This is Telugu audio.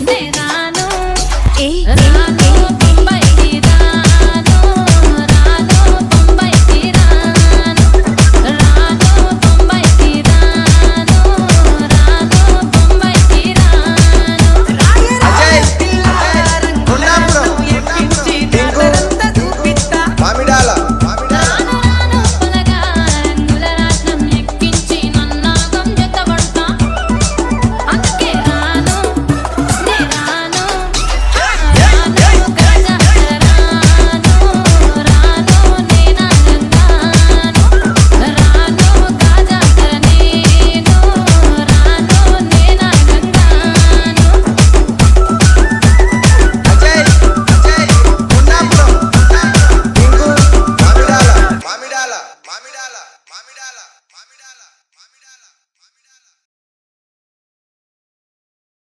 Nena. మామిడాల మామిడి